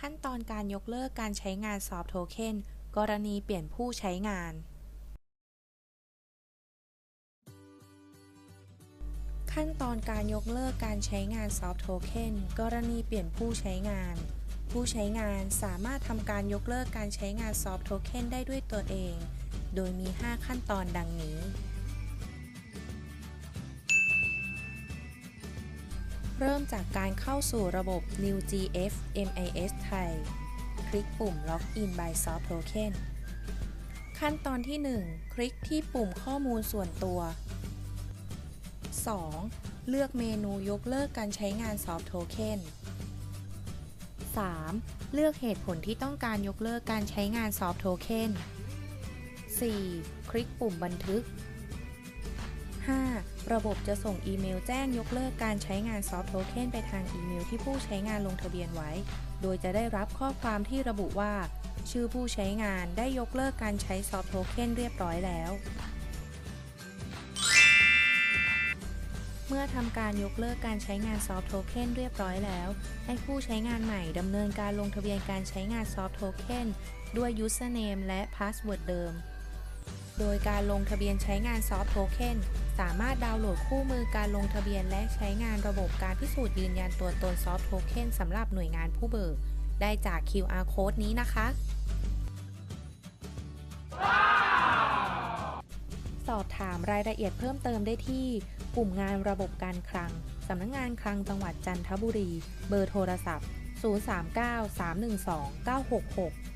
ขั้นตอนการยกเลิกการใช้งานซอฟต์โทเค็นกรณีเปลี่ยนผู้ใช้งาน ขั้นตอนการยกเลิกการใช้งานซอฟต์โทเค็นกรณีเปลี่ยนผู้ใช้งาน ผู้ใช้งานสามารถทำการยกเลิกการใช้งานซอฟต์โทเค็นได้ด้วยตัวเอง โดยมี 5 ขั้นตอนดังนี้ เริ่มจากการเข้าสู่ระบบ New GF MIS ไทย คลิกปุ่ม Login by Soft Token ขั้นตอนที่ 1 คลิกที่ปุ่มข้อมูลส่วนตัว 2. เลือกเมนูยกเลิกการใช้งาน Soft Token 3. เลือกเหตุผลที่ต้องการยกเลิกการใช้งาน Soft Token 4. คลิกปุ่มบันทึก ระบบจะส่งอีเมลแจ้งยกเลิกการใช้งานซอฟต์โทเค็นไปทางอีเมลที่ผู้ใช้งานลงทะเบียนไว้ โดยจะได้รับข้อความที่ระบุว่า ชื่อผู้ใช้งานได้ยกเลิกการใช้ซอฟต์โทเค็นเรียบร้อยแล้ว เมื่อทำการยกเลิกการใช้งานซอฟต์โทเค็นเรียบร้อยแล้ว ให้ผู้ใช้งานใหม่ดำเนินการลงทะเบียนการใช้งานซอฟต์โทเค็นด้วย username และ password เดิม โดยการลงทะเบียนใช้งานซอฟต์โทเค็นสามารถดาวน์โหลดคู่มือการลงทะเบียนและใช้งานระบบการพิสูจน์ยืนยันตัวตนซอฟต์โทเค็นสำหรับหน่วยงานผู้เบิก ได้จาก QR code นี้นะคะ สอบถามรายละเอียดเพิ่มเติมได้ที่ กลุ่มงานระบบการคลัง สำนักงงานคลังจังหวัดจันทบุรี เบอร์โทรศัพท์ 039 312 966